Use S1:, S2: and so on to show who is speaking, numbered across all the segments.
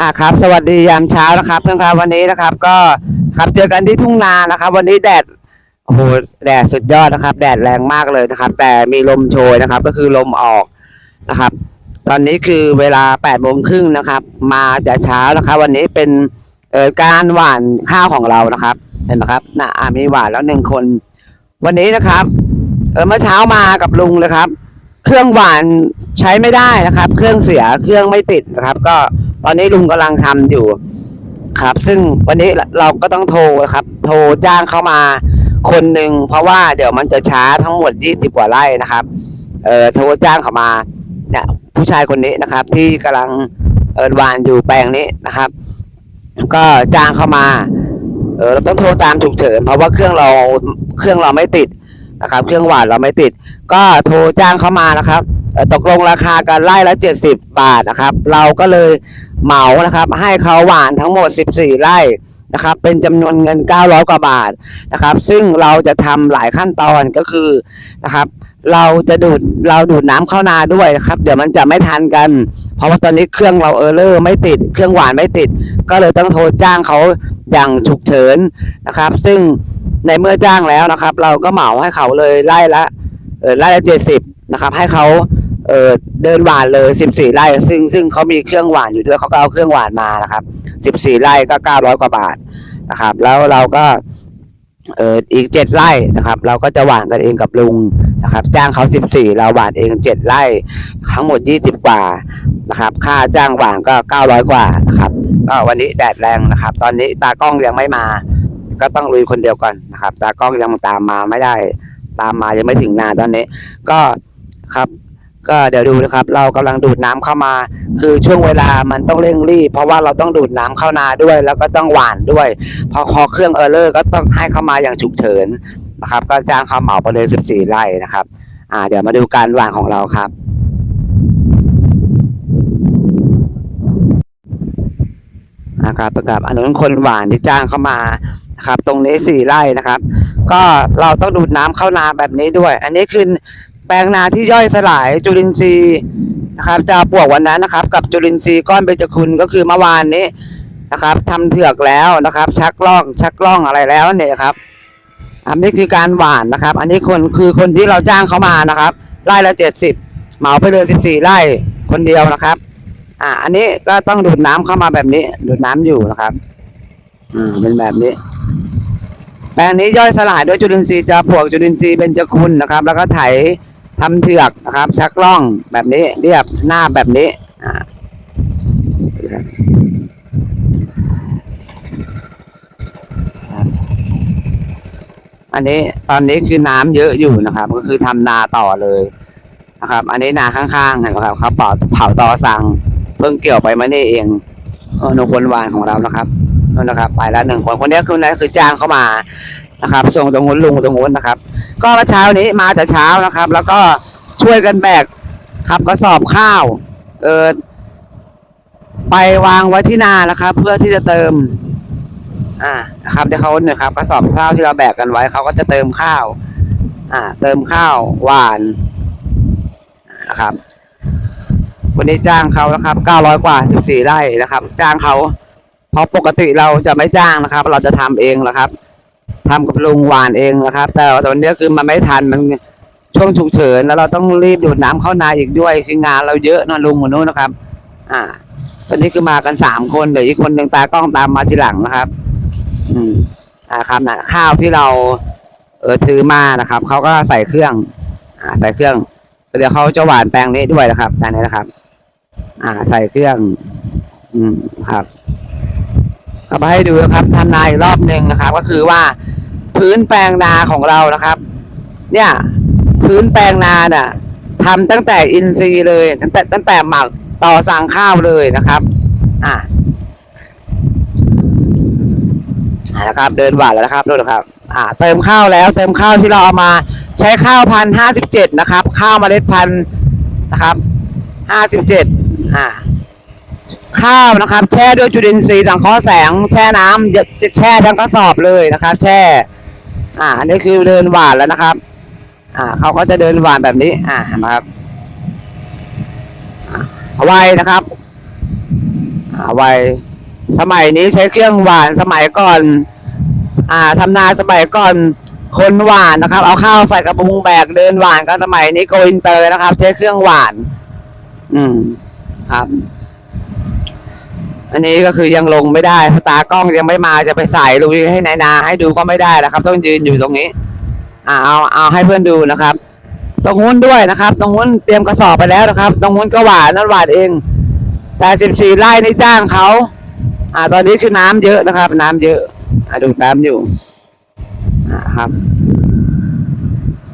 S1: อ่าครับ สวัสดียามเช้านะครับ เพื่อนครับวันนี้นะครับ ก็ครับเจอกันที่ทุ่งนานะครับ วันนี้แดดโอ้โหแดดสุดยอดนะครับ แดดแรงมากเลยนะครับ แต่มีลมโชยนะครับ ก็คือลมออกนะครับ ตอนนี้คือเวลา8ปดโมงครึ่งนะครับ มาจะเช้านะครับ วันนี้เป็นเอ่อการหว่านข้าวของเรานะครับ เห็นไหมครับน่ะอ่ามีหว่านแล้วหนึ่งคน วันนี้นะครับเออเมื่อเช้ามากับลุงเลยครับ เครื่องหวานใช้ไม่ได้นะครับ เครื่องเสียเครื่องไม่ติดนะครับ ก็ ตอนนี้ลุงกำลังทำอยู่ครับ ซึ่งวันนี้เราก็ต้องโทรครับ โทรจ้างเข้ามาคนหนึ่งเพราะว่าเดี๋ยวมันจะช้าทั้งหมด20กว่าไร่นะครับเอ่อโทรจ้างเข้ามาเนี่ยผู้ชายคนนี้นะครับ ที่กำลังเออหวานอยู่แปลงนี้นะครับ ก็จ้างเข้ามาเออเราต้องโทรตามฉุกเฉินเพราะว่าเครื่องเราเครื่องเราไม่ติดนะครับ เครื่องหวานเราไม่ติด ก็โทรจ้างเข้ามานะครับตกลงราคากันไล่ละ 70 บาทนะครับ เราก็เลย เหมานะครับ ให้เขาหวานทั้งหมด 14 ไร่นะครับ เป็นจำนวนเงิน 900 กว่าบาทนะครับ ซึ่งเราจะทำหลายขั้นตอนก็คือนะครับ เราจะดูดเราดูดน้ำเข้านาด้วยนะครับ เดี๋ยวมันจะไม่ทันกัน เพราะว่าตอนนี้เครื่องเราเออร์เลอร์ไม่ติด เครื่องหวานไม่ติด ก็เลยต้องโทรจ้างเขาอย่างฉุกเฉินนะครับ ซึ่งในเมื่อจ้างแล้วนะครับ เราก็เหมาให้เขาเลยไล่ละเออไล่ละเจ็ดสิบนะครับ ให้เขา เออเดินหวานเลยสิบสี่ไร่ ซึ่งซึ่งเขามีเครื่องหวานอยู่ด้วยเขาก็เอาเครื่องหวานมานะครับสิบสี่ไร่ก็เก้าร้อยกว่าบาทนะครับ แล้วเราก็เอออีกเจ็ดไร่นะครับ เราก็จะหวานกันเองกับลุงนะครับ จ้างเขาสิบสี่เราหวานเองเจ็ดไร่ ทั้งหมดยี่สิบกว่านะครับ ค่าจ้างหวานก็เก้าร้อยกว่านะครับก็วันนี้แดดแรงนะครับ ตอนนี้ตากล้องยังไม่มา ก็ต้องลุยคนเดียวก่อนนะครับ ตากล้องยังตามมาไม่ได้ ตามมายังไม่ถึงนาตอนนี้ ก็ครับ ก็เดี๋ยวดูนะครับ เรากำลังดูดน้ำเข้ามา คือช่วงเวลามันต้องเร่งรีบ เพราะว่าเราต้องดูดน้ำเข้านาด้วย แล้วก็ต้องหว่านด้วยพอคอเครื่องเออร์เลอร์ก็ต้องให้เข้ามาอย่างฉุกเฉินนะครับ ก็จ้างเขาเหมาไปเลย 14 ไร่นะครับ อ่า เดี๋ยวมาดูการหว่านของเราครับนะครับประกาศอันนั้นคนหวานที่จ้างเข้ามานะครับ ตรงนี้สี่ไร่นะครับ ก็เราต้องดูดน้ำเข้านาแบบนี้ด้วย อันนี้คือ แปลงนาที่ย่อยสลายจุลินทรีย์นะครับ จะปลวกวันนั้นนะครับ กับจุลินทรีย์ก้อนเบญจคุณก็คือเมื่อวานนี้นะครับทำเถือกแล้วนะครับ ชักล่องชักล่องอะไรแล้วเนี่ยครับอันนี้คือการหวานนะครับ อันนี้คนคือคนที่เราจ้างเขามานะครับไร่ละเจ็ดสิบเหมาไปเลยสิบสี่ไร่คนเดียวนะครับอ่าอันนี้ก็ต้องดูดน้ำเข้ามาแบบนี้ ดูดน้ำอยู่นะครับ อืมเป็นแบบนี้แปลงนี้ย่อยสลายด้วยจุลินทรีย์จะพวกจุลินทรีย์เบญจคุณนะครับ แล้วก็ไถ ทำเถือกนะครับ ชักล่องแบบนี้ เรียบหน้าแบบนี้อ่าอันนี้ตอนนี้คือน้ำเยอะอยู่นะครับ ก็คือทำนาต่อเลยนะครับ อันนี้นาข้างๆนไหมครับเขาเผาเผาต่อสั่งเพิ่งเกี่ยวไปมานี่เองอนุคนวานของเรานะครับนั่นนะครับ ไปแล้วหนึ่งคนคนนี้คือนั้นคือจ้างเข้ามา นะครับ ส่งตรงนู้นลุงตรงนู้นนะครับ ก็เมื่อเช้านี้มาแต่เช้านะครับ แล้วก็ช่วยกันแบกครับกระสอบข้าว เออไปวางไว้ที่นานะครับ เพื่อที่จะเติม อ่านะครับเดี๋ยวเขาเนี่ยครับกระสอบข้าวที่เราแบกกันไว้เขาก็จะเติมข้าว อ่า เติมข้าวหวานนะครับ วันนี้จ้างเขานะครับ900กว่า14ไร่นะครับ จ้างเขาเพราะปกติเราจะไม่จ้างนะครับ เราจะทำเองนะครับ ทำกับลุงหวานเองนะครับ แต่ตอนนี้คือมันไม่ทันมันช่วงฉุกเฉินแล้วเราต้องรีบดูดน้ำเข้านาอีกด้วย คืองานเราเยอะนะลุงคนนู้นนะครับ อ่าตอนนี้คือมากันสามคนเดี๋ยวอีกคนหนึ่งตากล้องตามมาทีหลังนะครับ อืมอ่าครับนะข้าวที่เราเออถือมานะครับเขาก็ใส่เครื่อง อ่า ใส่เครื่องเดี๋ยวเขาจะหวานแปลงนี้ด้วยนะครับแปลงนี้นะครับ อ่า ใส่เครื่อง อืมครับ ก็มาให้ดูนะครับทำนาอีกรอบหนึ่งนะครับ ก็คือว่าพื้นแปลงนาของเรานะครับ เนี่ย พื้นแปลงนาน่ะทำตั้งแต่อินทรีย์เลย ตั้งแต่ตั้งแต่หมักต่อสั่งข้าวเลยนะครับ อ่านะครับ เดินหวานแล้วนะครับดูนะครับ อ่า เติมข้าวแล้ว เติมข้าวที่เราเอามา ใช้ข้าวพันห้าสิบเจ็ดนะครับ ข้าวเมล็ดพันนะครับห้าสิบเจ็ดอ่า ข้าวนะครับ แช่ด้วยจุลินทรีย์สังเคราะห์แสง แช่น้ำจะจะแช่ทั้งกระสอบเลยนะครับ แช่ อ่า อันนี้คือเดินหวานแล้วนะครับ อ่าเขาก็จะเดินหวานแบบนี้ อ่านะครับอ่าไวนะครับอ่าไวสมัยนี้ใช้เครื่องหวานสมัยก่อน อ่าทำนาสมัยก่อนคนหวานนะครับ เอาข้าวใส่กระปุงแบกเดินหวานกันสมัยนี้โกอินเตอร์นะครับ ใช้เครื่องหวาน อืมครับ อันนี้ก็คือยังลงไม่ได้ตากล้องยังไม่มาจะไปใส่ลุยให้นายนา ให้ดูก็ไม่ได้นะครับ ต้องยืนอยู่ตรงนี้อ่าเอาเอาให้เพื่อนดูนะครับ ตรงนู้นด้วยนะครับ ตรงนู้นเตรียมกระสอบไปแล้วนะครับ ตรงนู้นก็หวานนั่นหวานเอง แต่สิบสี่ไร่นี่จ้างเขาอ่า ตอนนี้คือน้ำเยอะนะครับ น้ำเยอะอ่าดูน้ำอยู่อ่าครับ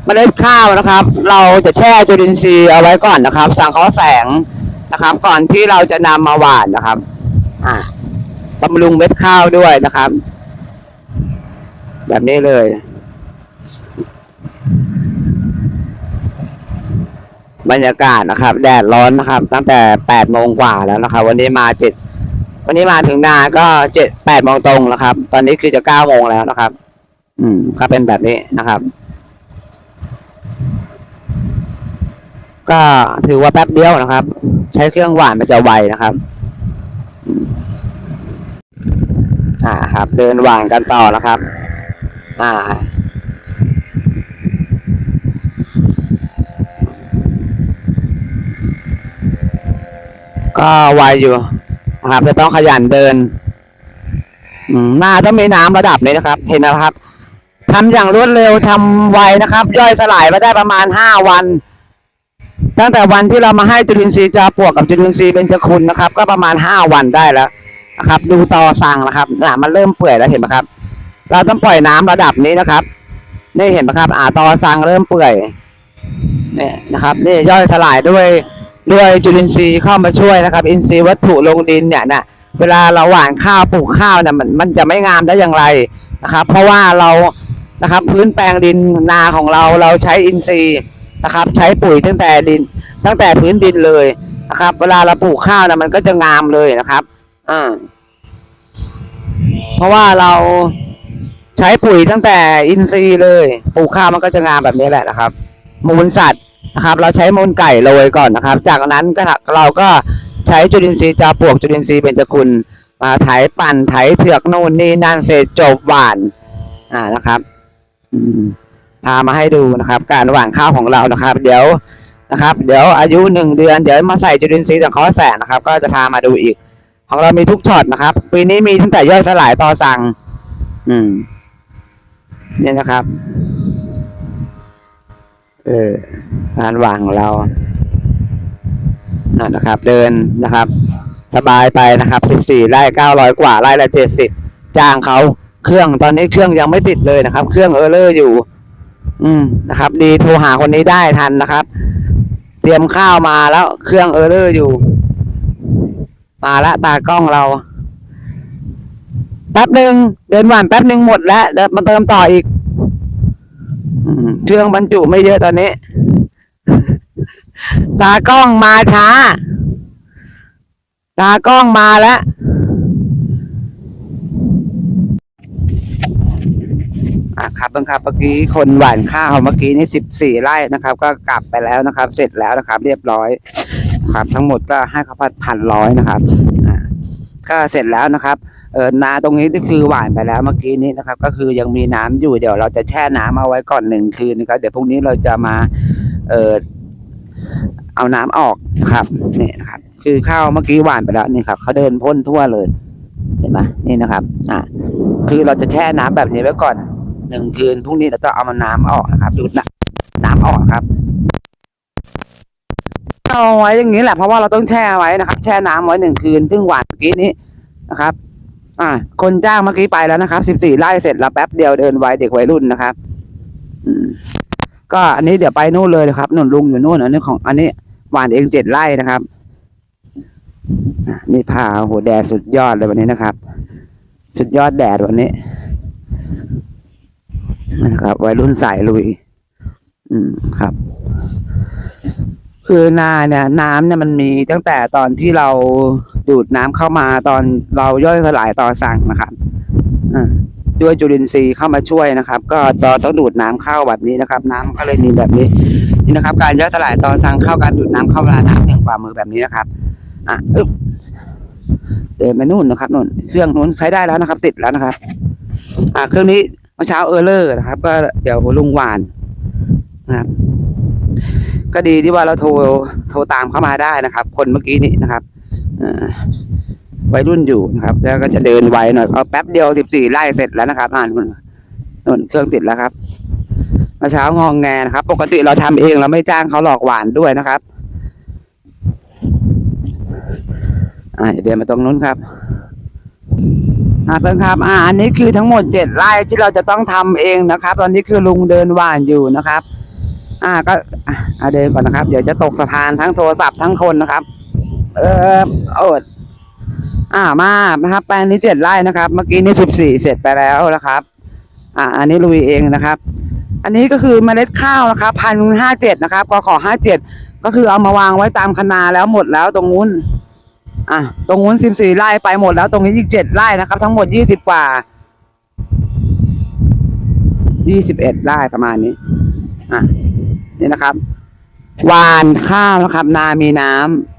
S1: มเมล็ดข้าวนะครับ เราจะแช่จุลินทรีย์เอาไว้ก่อนนะครับ สังเคราะห์แสงนะครับ ก่อนที่เราจะนำมาหว่านนะครับ อ่าบำรุงเม็ดข้าวด้วยนะครับ แบบนี้เลย บรรยากาศนะครับ แดดร้อนนะครับ ตั้งแต่แปดโมงกว่าแล้วนะครับ วันนี้มาเจ็ดวันนี้มาถึงนาก็เจ็ดแปดโมงตรงนะครับ ตอนนี้คือจะเก้าโมงแล้วนะครับ อืมก็เป็นแบบนี้นะครับ ก็ถือว่าแป๊บเดียวนะครับ ใช้เครื่องหวานมันจะไวนะครับอืม อ่าครับ เดินหว่านกันต่อนะครับ อ่าก็ไวอยู่นะครับจะต้องขยันเดินอืมหน้าต้องมีน้ำระดับนี้นะครับ เห็นนะครับทำอย่างรวดเร็วทำไวนะครับ ย่อยสลายมาได้ประมาณห้าวัน ตั้งแต่วันที่เรามาให้จุลินทรีย์จาปวกกับจุลินทรีย์เบญจคุณนะครับ ก็ประมาณห้าวันได้แล้ว นะครับ ดูตอสั่งนะครับน่ะมันเริ่มเปื่อยแล้วเห็นไหมครับ เราต้องปล่อยน้ำระดับนี้นะครับนี่เห็นไหมครับ อ่าตอสั่งเริ่มเปื่อยเนี่ยนะครับนี่ย่อยสลายด้วยด้วยจุลินทรีย์เข้ามาช่วยนะครับ อินทรีย์วัตถุลงดินเนี่ยนะเวลาเราหว่านข้าวปลูกข้าวเนี่ยมันมันจะไม่งามได้อย่างไรนะครับ เพราะว่าเรานะครับพื้นแปลงดินนาของเราเราใช้อินทรีย์นะครับ ใช้ปุ๋ยตั้งแต่ดิน ตั้งแต่พื้นดินเลยนะครับ เวลาเราปลูกข้าวนะมันก็จะงามเลยนะครับ อ่า เพราะว่าเราใช้ปุ๋ยตั้งแต่อินทรีย์เลยปลูกข้าวมันก็จะงามแบบนี้แหละนะครับ มูลสัตว์นะครับ เราใช้มูลไก่โรยก่อนนะครับ จากนั้นก็เราก็ใช้จุลินทรีย์จาปลวกจุลินทรีย์เบญจคุณมาไถปั่นไถเผือกนู่นนี่นั่นเสร็จจบหวาน อ่านะครับอืมพามาให้ดูนะครับ การหว่านข้าวของเรานะครับ เดี๋ยวนะครับ เดี๋ยวอายุหนึ่งเดือน เดี๋ยวมาใส่จุลินทรีย์สังเคราะห์แสงนะครับ ก็จะพามาดูอีก ของเรามีทุกช็อตนะครับ ปีนี้มีตั้งแต่ย่อยสลายต่อสั่ง อืม เนี่ยนะครับ เออการวางของเรานั่นนะครับ เดินนะครับ สบายไปนะครับสิบสี่ไร่เก้าร้อยกว่าไร่ละเจ็ดสิบจ้างเขาเครื่องตอนนี้เครื่องยังไม่ติดเลยนะครับ เครื่องเออร์เลอร์อยู่ อืมนะครับ ดีโทรหาคนนี้ได้ทันนะครับ เตรียมข้าวมาแล้วเครื่องเออร์เลอร์อยู่ มาละตากล้องเราแป๊บหนึ่งเดินหวานแป๊บหนึ่งหมดแล้วเดี๋ยวมาเติมต่ออีกเครื่องบรรจุไม่เยอะตอนนี้ ตากล้องมาช้า ตากล้องมาแล้วครับเพื่อนครับเมื่อกี้คนหว่านข้าวเมื่อกี้นี่สิบสี่ไร่นะครับ ก็กลับไปแล้วนะครับ เสร็จแล้วนะครับ เรียบร้อย ครับ ทั้งหมดก็ให้เขาพันร้อยนะครับอ่าก็เสร็จแล้วนะครับเออนาตรงนี้ก็คือหวานไปแล้วเมื่อกี้นี้นะครับ ก็คือยังมีน้ำอยู่เดี๋ยวเราจะแช่น้ำเอาไว้ก่อนหนึ่งคืนนะครับเดี๋ยวพรุ่งนี้เราจะมาเออเอาน้ำออกนะครับนี่นะครับ คือข้าวเมื่อกี้หวานไปแล้วนี่ครับเขาเดินพ่นทั่วเลยเห็นไหมนี่นะครับ อ่าคือเราจะแช่น้ำแบบนี้ไว้ก่อนหนึ่งคืนพรุ่งนี้เราต้องเอามาน้ำออกนะครับดูดน้ำน้ำออกครับ เอาไว้อย่างนี้แหละเพราะว่าเราต้องแช่ไว้นะครับ แช่น้ำไว้หนึ่งคืนซึ่งหวานเมื่อกี้นี้นะครับ อ่า คนจ้างเมื่อกี้ไปแล้วนะครับสิบสี่ไร่เสร็จแล้วแป๊บเดียวเดินไวเด็กวัยรุ่นนะครับ อืมก็อันนี้เดี๋ยวไปนู่นเลยนะครับนุ่นลุงอยู่นู่นอันนี้ของ อันนี้หวานเองเจ็ดไร่นะครับนี่พาโอ้โหแดดสุดยอดเลยวันนี้นะครับ สุดยอดแดดวันนี้นะครับวัยรุ่นสายลุย อืมครับ คือนาเนี่ยน้ำเนี่ยมันมีตั้งแต่ตอนที่เราดูดน้ำเข้ามาตอนเราย่อยสลายต่อสั่งนะครับอ่าด้วยจุลินทรีย์เข้ามาช่วยนะครับ ก็เราต้องดูดน้ำเข้าแบบนี้นะครับ น้ำก็เลยมีแบบนี้นี่นะครับ การย่อยสลายต่อสั่งเข้าการดูดน้ำเข้าเวลาน้ำหนึ่งฝ่ามือแบบนี้นะครับอะอึ๊บเดินไปนู่นนะครับนู่นเครื่องนู้นใช้ได้แล้วนะครับ ติดแล้วนะครับ อ่าเครื่องนี้เมื่อเช้าเออร์เลอร์นะครับ ก็เดี๋ยวลุงหวานนะครับ ก็ดีที่ว่าเราโทรโทรตามเข้ามาได้นะครับ คนเมื่อกี้นี้นะครับวัยรุ่นอยู่นะครับ แล้วก็จะเดินไวหน่อยเอาแป๊บเดียวสิบสี่ไล่เสร็จแล้วนะครับอ่านนนนู่นเครื่องติดแล้วครับมื่อเช้างองแงนะครับ ปกติเราทำเองเราไม่จ้างเขาหลอกหวานด้วยนะครับเดินมาตรงนู้นครับอ่าเพื่อนครับ อ่า อันนี้คือทั้งหมดเจ็ดไร่ที่เราจะต้องทำเองนะครับ ตอนนี้คือลุงเดินหว่านอยู่นะครับ อ่าก็อ่าเดินก่อนนะครับ เดี๋ยวจะตกสะพานทั้งโทรศัพท์ทั้งคนนะครับ เออโอดอ่ามานะครับ แปลงนี้เจ็ดไร่นะครับ เมื่อกี้นี้สิบสี่เสร็จไปแล้วนะครับ อ่า อันนี้ลุยเองนะครับ อันนี้ก็คือเมล็ดข้าวนะครับพันห้าเจ็ดนะครับกขอห้าเจ็ดก็คือเอามาวางไว้ตามคนาแล้วหมดแล้วตรงนู้น อะ ตรงนู้นสิบสี่ไร่ไปหมดแล้วตรงนี้อีกเจ็ดไร่นะครับ ทั้งหมดยี่สิบกว่ายี่สิบเอ็ดไร่ประมาณนี้ อะ นี่นะครับหวานข้าวนะครับ นามีน้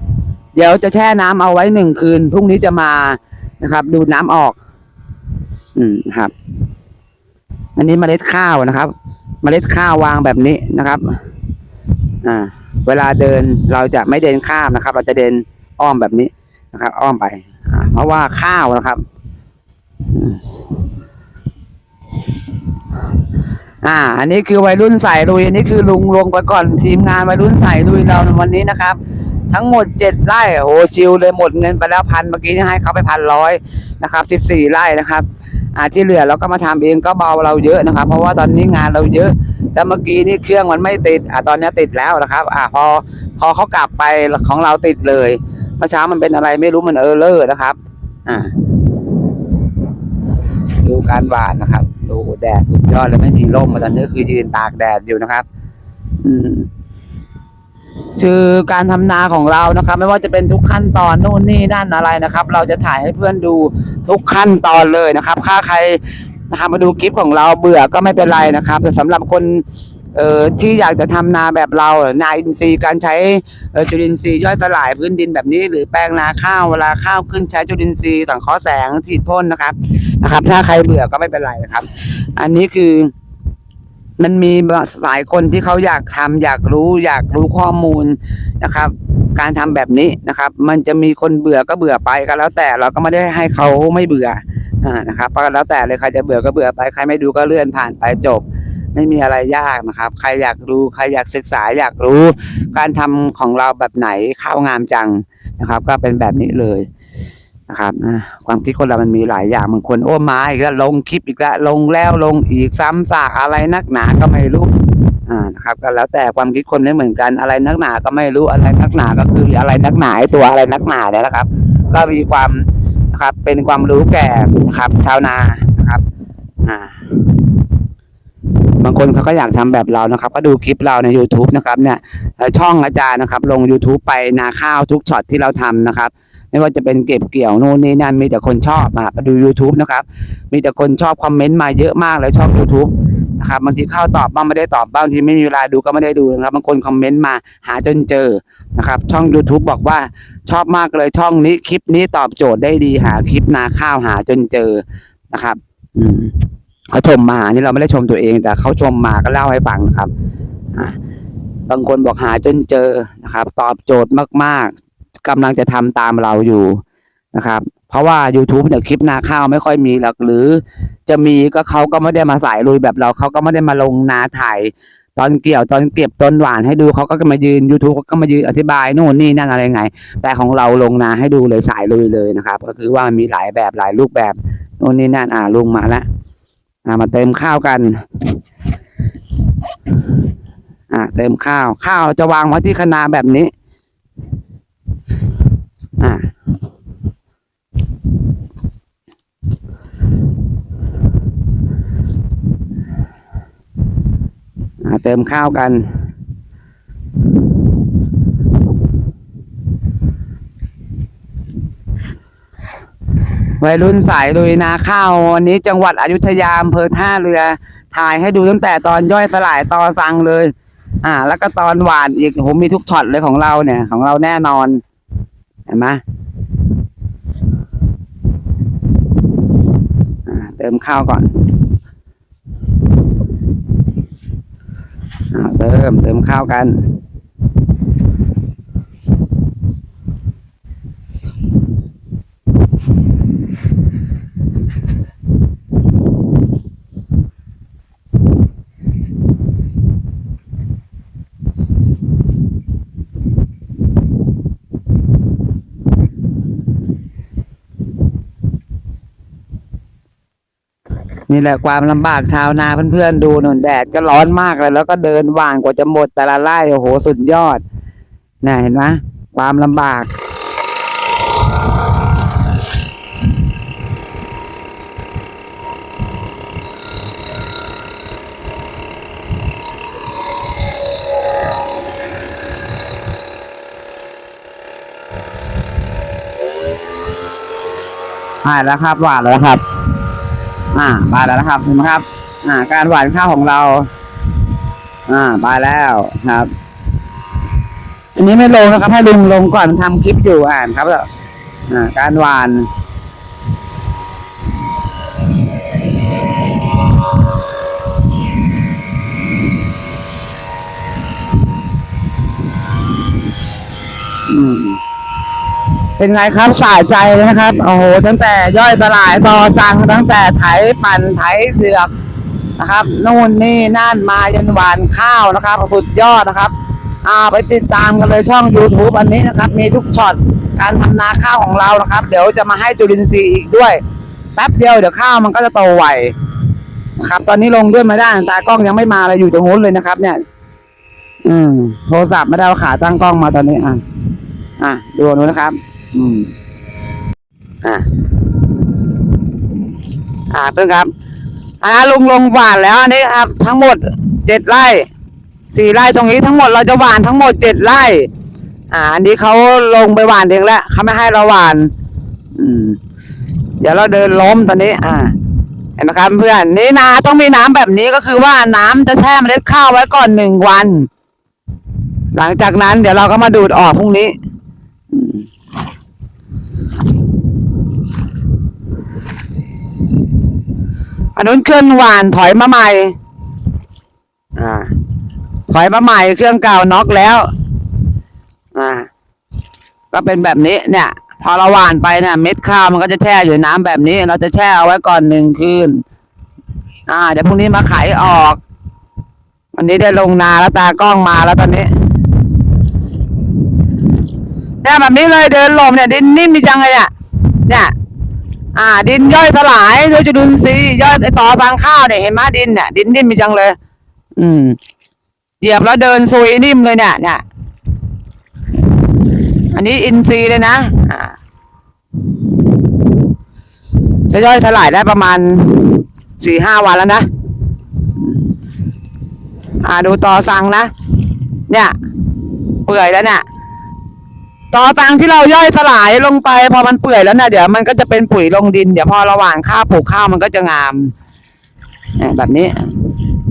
S1: ำเดี๋ยวจะแช่น้ำเอาไว้หนึ่งคืนพรุ่งนี้จะมานะครับ ดูน้ำออก อืมครับ อันนี้เมล็ดข้าวนะครับเมล็ดข้าววางแบบนี้นะครับ อ่า เวลาเดินเราจะไม่เดินข้ามนะครับ เราจะเดินอ้อมแบบนี้นะครับ อ้อมไปเพราะว่าข้าวนะครับ อ่า อันนี้คือวัยรุ่นใส่ลุย อันนี้คือลุงลงไปก่อนทีมงานวัยรุ่นใส่ลุยเราในวันนี้นะครับ ทั้งหมดเจ็ดไร่โอ้โหจิวเลยหมดเงินไปแล้วพันเมื่อกี้ที่ให้เขาไปพันร้อยนะครับสิบสี่ไร่นะครับอ่าที่เหลือเราก็มาทำเองก็เบาเราเยอะนะครับ เพราะว่าตอนนี้งานเราเยอะแล้วเมื่อกี้นี่เครื่องมันไม่ติดอ่าตอนนี้ติดแล้วนะครับอ่าพอพอเขากลับไปของเราติดเลยเมื่อเช้ามันเป็นอะไรไม่รู้มันเออเลอร์นะครับ อ่า ดูการหวานนะครับ ดูแดดสุดยอดเลยไม่มีร่มมาตอนนี้คือยืนตากแดดอยู่นะครับ อืมคือการทำนาของเรานะครับ ไม่ว่าจะเป็นทุกขั้นตอนนู่นนี่นั่นอะไรนะครับ เราจะถ่ายให้เพื่อนดูทุกขั้นตอนเลยนะครับ ถ้าใครนะครับมาดูคลิปของเราเบื่อก็ไม่เป็นไรนะครับ แต่สำหรับคน เอ่อที่อยากจะทำนาแบบเรานาอินทรีย์การใช้จุลินทรีย์ย่อยสลายพื้นดินแบบนี้ หรือแปลงนาข้าวเวลาข้าวขึ้นใช้จุลินทรีย์สังเคราะห์แสงฉีดพ่นนะครับนะครับ ถ้าใครเบื่อก็ไม่เป็นไรนะครับ อันนี้คือมันมีหลายคนที่เขาอยากทำอยากรู้ อยากรู้ข้อมูลนะครับ การทำแบบนี้นะครับ มันจะมีคนเบื่อก็เบื่อไปก็แล้วแต่เราก็ไม่ได้ให้เขาไม่เบื่ออ่านะครับก็แล้วแต่เลยใครจะเบื่อก็เบื่อไปใครไม่ดูก็เลื่อนผ่านไปจบ ไม่มีอะไรยากนะครับ ใครอยากรู้ใครอยากศึกษาอยากรู้ การทำของเราแบบไหนข้าวงามจังนะครับ ก็เป็นแบบนี้เลยนะครับความคิดคนเรามันมีหลายอย่างบางคนโอ้มาอีกแล้วลงคลิปอีกแล้วลงแล้วลงอีกซ้ำซากอะไรนักหนาก็ไม่รู้อ่านะครับก็แล้วแต่ความคิดคนไม่เหมือนกันอะไรนักหนาก็ไม่รู้อะไรนักหนาก็คืออะไรนักหนาตัวอะไรนักหนาเนี่ยนะครับ ก็มีความนะครับเป็นความรู้แก่นะครับชาวนานะครับอ่า บางคนเขาก็อยากทำแบบเรานะครับ ก็ดูคลิปเราใน YouTube นะครับเนี่ยช่องอาจารย์นะครับ ลง YouTube ไปนาข้าวทุกช็อตที่เราทำนะครับ ไม่ว่าจะเป็นเก็บเกี่ยวโน่นนี่นั่นมีแต่คนชอบมาดู YouTube นะครับ มีแต่คนชอบคอมเมนต์มาเยอะมากเลยชอง YouTube นะครับบางทีเข้าตอบบ้างไม่ได้ตอบบ้างบางทีไม่มีเวลาดูก็ไม่ได้ดูนะครับบางคนคอมเมนต์มาหาจนเจอนะครับช่อง YouTube บอกว่าชอบมากเลยช่องนี้คลิปนี้ตอบโจทย์ได้ดีหาคลิปนาข้าวหาจนเจอนะครับ อืม เขาชมมาอันนี่เราไม่ได้ชมตัวเอง แต่เขาชมมาก็เล่าให้ฟังนะครับบางคนบอกหาจนเจอนะครับ ตอบโจทย์มาก ๆกำลังจะทำตามเราอยู่นะครับ เพราะว่า YouTube เนี่ยคลิปนาข้าวไม่ค่อยมีหรอกหรือ จะมีก็เขาก็ไม่ได้มาสายลุยแบบเราเขาก็ไม่ได้มาลงนาถ่ายตอนเกี่ยวตอนเก็บต้นหวานให้ดูเขาก็มายืน YouTube ก็มายืนอธิบายนู่นนี่นั่นอะไรไง แต่ของเราลงนาให้ดูเลยสายลุยเลยนะครับ ก็คือว่ามีหลายแบบหลายรูปแบบนู่นนี่นั่นอ่าลุงมาแล้ว อ่ามาเติมข้าวกัน อ่าเติมข้าว ข้าวจะวางไว้ที่คะนาแบบนี้อ่าอ่าเติมข้าวกัน วัยรุ่นสายลุยนาข้าววันนี้จังหวัดอยุธยาอำเภอท่าเรือ ถ่ายให้ดูตั้งแต่ตอนย่อยสลายตอสังเลย อ่า แล้วก็ตอนหวานอีกผมมีทุกช็อตเลยของเราเนี่ย ของเราแน่นอนเห็นไหมเติมข้าวก่อนอเติมเติมข้าวกัน นี่แหละความลำบากชาวนาเพื่อนๆดูหนนแดดก็ร้อนมากเลย แล้วก็เดินว่างกว่าจะหมดแต่ละไร่โอ้โหสุดยอดนะเห็นไหมความลำบาก อ่าแล้วครับ หวานแล้วครับ อ่าบานแล้วนะครับเห็นไหมครับ อ่า การหวานข้าวของเรา อ่าบานแล้วครับ อันนี้ไม่ลงนะครับ ให้ลุงลงก่อนทำคลิปอยู่อ่านครับแล้วอ่า การหวานอืม เป็นไงครับสายใจเลยนะครับ โอ้โห ตั้งแต่ย่อยสลายต่อสั่งตั้งแต่ไถปั่นไถเสือกนะครับนู่นนี่นั่นมายันหวานข้าวนะครับสุดยอดนะครับอ่าไปติดตามกันเลยช่อง YouTube อันนี้นะครับ มีทุกช็อตการทำนาข้าวของเรานะครับ เดี๋ยวจะมาให้จุลินทรีย์อีกด้วยแป๊บเดียวเดี๋ยวข้าวมันก็จะโตไวนะครับ ตอนนี้ลงด้วยไม่ได้ตากล้องยังไม่มาเลยอยู่ตรงนู้นเลยนะครับ เนี่ย อืม โทรศัพท์ไม่ได้เอาขาตั้งกล้องมาตอนนี้อะอะดูนู้นนะครับ อืมอ่าอ่าเพื่อนครับอ่าลุงลงหวานแล้วอันนี้ครับ ทั้งหมดเจ็ดไร่สี่ไร่ตรงนี้ทั้งหมดเราจะหวานทั้งหมดเจ็ดไร่ อ่า อันนี้เขาลงไปหวานเองแล้วเขาไม่ให้เราหวาน อืม เดี๋ยวเราเดินล้มตอนนี้ อ่า เห็นไหมครับเพื่อนนี่นาต้องมีน้ำแบบนี้ก็คือว่าน้ำจะแช่เมล็ดข้าวไว้ก่อนหนึ่งวัน หลังจากนั้นเดี๋ยวเราก็มาดูดออกพรุ่งนี้ อันนู้นเครื่องหวานถอยมาใหม่ อ่า ถอยมาใหม่เครื่องเก่าน็อกแล้ว อ่า ก็เป็นแบบนี้เนี่ย พอเราหวานไปเนี่ยเม็ดข้าวมันก็จะแช่อยู่ในน้ำแบบนี้ เราจะแช่เอาไว้ก่อนหนึ่งคืน อ่า เดี๋ยวพรุ่งนี้มาไขออก วันนี้ได้ลงนาแล้วตากล้องมาแล้วตอนนี้เนี่ยแบบนี้เลยเดินลมเนี่ยดินนิ่มดีจังเลยอะเนี่ย อ่า ดินย่อยสลายโดยจุลินทรีย์ย่อยไอ้ต่อฟางข้าวเนี่ยเห็นไหมดินเนี่ยดินนิ่มมีจังเลย อืม เหยียบแล้วเดินซุยนิ่มเลยเนี่ยเนี่ยอันนี้อินทรีย์เลยนะอ่าจะย่อยสลายได้ประมาณสี่ห้าวันแล้วนะ อ่าดูต่อสั่งนะ เนี่ย เปื่อยแล้วเนี่ย ต่อตังที่เราย่อยสลายลงไป พอมันเปื่อยแล้วเนี่ยเดี๋ยวมันก็จะเป็นปุ๋ยลงดิน เดี๋ยวพอเราหว่านข้าวปลูกข้าวมันก็จะงามแบบนี้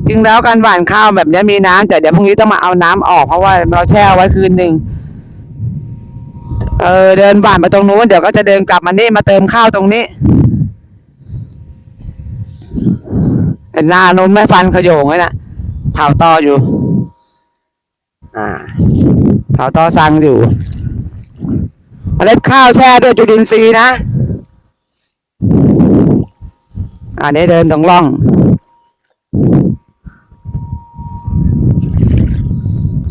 S1: จริงแล้วการหว่านข้าวแบบนี้มีน้ำแต่เดี๋ยวพรุ่งนี้ต้องมาเอาน้ำออกเพราะว่าเราแช่ไว้คืนหนึ่งเออเดินหว่านไปตรงนู้นเดี๋ยวก็จะเดินกลับมานี่มาเติมข้าวตรงนี้เห็นหน้านู้นแม่ฟันขยงไว้น่ะเผาตออยู่ อ่าเผาตอสั่งอยู่ เมล็ดข้าวแช่ด้วยจุลินทรีย์นะ อันนี้เดินตรงร่อง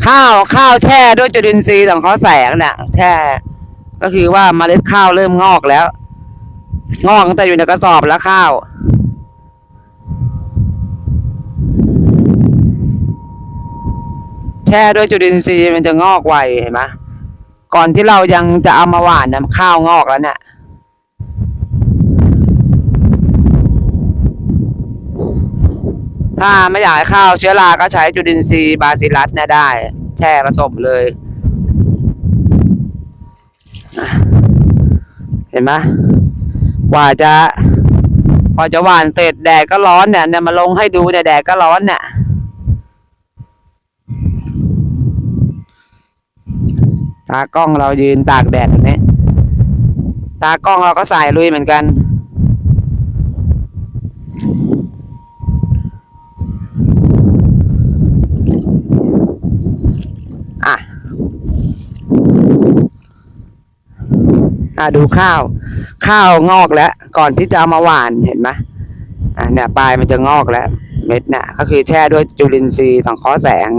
S1: ข้าวข้าวแช่ด้วยจุลินทรีย์ของเขาแสงเนี่ยแช่ ก็คือว่าเมล็ดข้าวเริ่มงอกแล้ว งอกตั้งแต่อยู่ในกระสอบแล้วข้าวแช่ด้วยจุลินทรีย์มันจะงอกไวเห็นไหม ก่อนที่เรายังจะเอามาหว่านนะข้าวงอกแล้วเนี่ยถ้าไม่อยากให้ข้าวเชื้อราก็ใช้จุลินทรีย์บาซิลัสเนี่ยได้ แช่ผสมเลย เห็นไหมกว่าจะกว่าจะหวานเสร็จแดดก็ร้อนเนี่ยเนี่ยมาลงให้ดูเนี่ยแดดก็ร้อนเนี่ย ตากล้องเรายืนตากแดดแนี้ตากล้องเราก็ใส่ลุยเหมือนกัน อะอะดูข้าว ข้าวงอกแล้ว ก่อนที่จะเอามาหวานเห็นไหมอะเนี่ยปลายมันจะงอกแล้ว เม็ดเนี่ยก็คือแช่ด้วยจุลินทรีย์สังเคราะห์แสง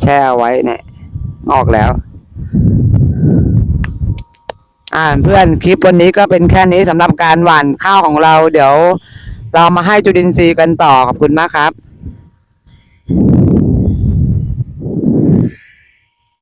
S1: แช่ไว้เนี่ย งอกแล้ว อ่าเพื่อนคลิปวันนี้ก็เป็นแค่นี้สำหรับการหว่านข้าวของเรา เดี๋ยวเรามาให้จุลินทรีย์กันต่อขอบคุณมากครับ